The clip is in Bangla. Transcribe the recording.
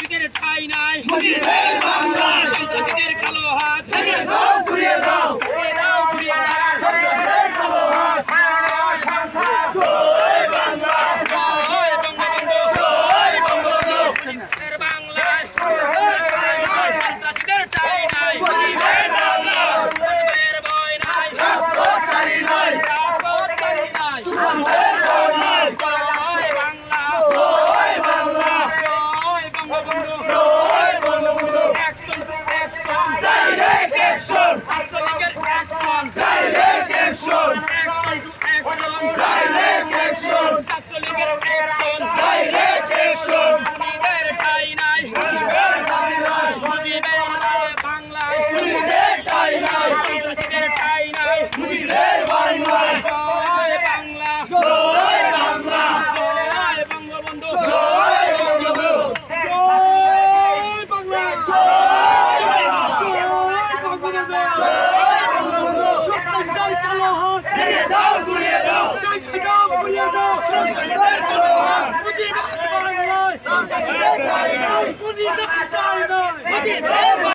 you get a tiny eye. Action ছাত্রলীগের Thank you.